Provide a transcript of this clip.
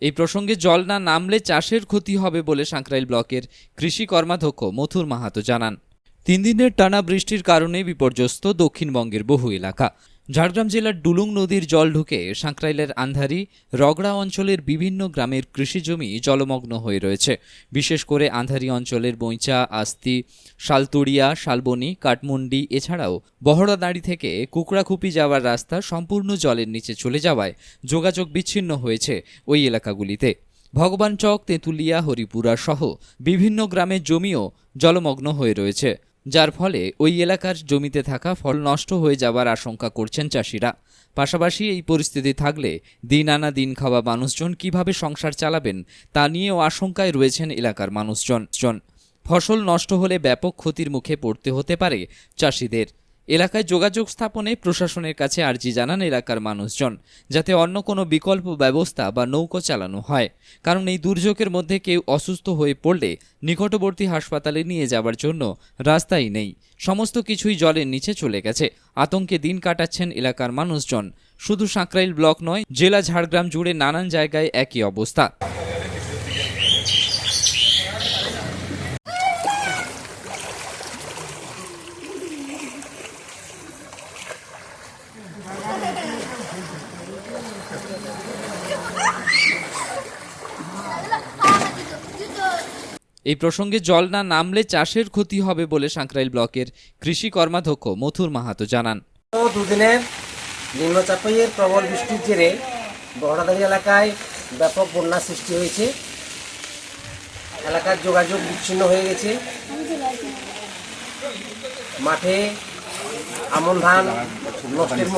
এই প্রসঙ্গে জল না নামলে চাষের ক্ষতি হবে বলে সাঁকরাইল ব্লকের কৃষি কর্মাধ্যক্ষ মথুর মাহাতো জানান। তিন দিনের টানা বৃষ্টির কারণে বিপর্যস্ত দক্ষিণবঙ্গের বহু এলাকা। ঝাড়গ্রাম জেলার ডুলুং নদীর জল ঢুকে সাঁকরাইলের আন্ধারি, রগড়া অঞ্চলের বিভিন্ন গ্রামের কৃষিজমি জলমগ্ন হয়ে রয়েছে। বিশেষ করে আন্ধারি অঞ্চলের বৈঁচা আস্তি, শালতুড়িয়া, শালবনি, কাঠমুন্ডি এছাড়াও বহড়াদাঁড়ি থেকে কুকড়াখুপি যাওয়ার রাস্তা সম্পূর্ণ জলের নিচে চলে যাওয়ায় যোগাযোগ বিচ্ছিন্ন হয়েছে ওই এলাকাগুলিতে। ভগবান চক, তেঁতুলিয়া, হরিপুরা সহ বিভিন্ন গ্রামের জমিও জলমগ্ন হয়ে রয়েছে। যার ফলে ওই এলাকার জমিতে থাকা ফল নষ্ট হয়ে যাবার আশঙ্কা করছেন চাষিরা। পাশাপাশি এই পরিস্থিতি থাকলে দিন আনা দিন খাওয়া মানুষজন কীভাবে সংসার চালাবেন তা নিয়েও আশঙ্কায় রয়েছেন এলাকার মানুষজন। ফসল নষ্ট হলে ব্যাপক ক্ষতির মুখে পড়তে হতে পারে চাষিদের। এলাকায় যোগাযোগ স্থাপনে প্রশাসনের কাছে আর্জি জানান এলাকার মানুষজন, যাতে অন্য কোনো বিকল্প ব্যবস্থা বা নৌকো চালানো হয়। কারণ এই দুর্যোগের মধ্যে কেউ অসুস্থ হয়ে পড়লে নিকটবর্তী হাসপাতালে নিয়ে যাওয়ার জন্য রাস্তাই নেই। সমস্ত কিছুই জলের নিচে চলে গেছে। আতঙ্কে দিন কাটাচ্ছেন এলাকার মানুষজন। শুধু সাঁকরাইল ব্লক নয়, জেলা ঝাড়গ্রাম জুড়ে নানান জায়গায় একই অবস্থা। এই প্রসঙ্গে জল না নামলে চাষের ক্ষতি হবে বলে সাঁকরাইল ব্লকের কৃষি কর্মাধ্যক্ষ মথুর মাহাতো জানান। দুদিনের নিম্নচাপের প্রবল বৃষ্টির জেরে বহড়াদারি এলাকায় ব্যাপক বন্যা সৃষ্টি হয়েছে। এলাকার যোগাযোগ বিচ্ছিন্ন হয়ে গেছে। মাঠে আমন ধান নষ্টের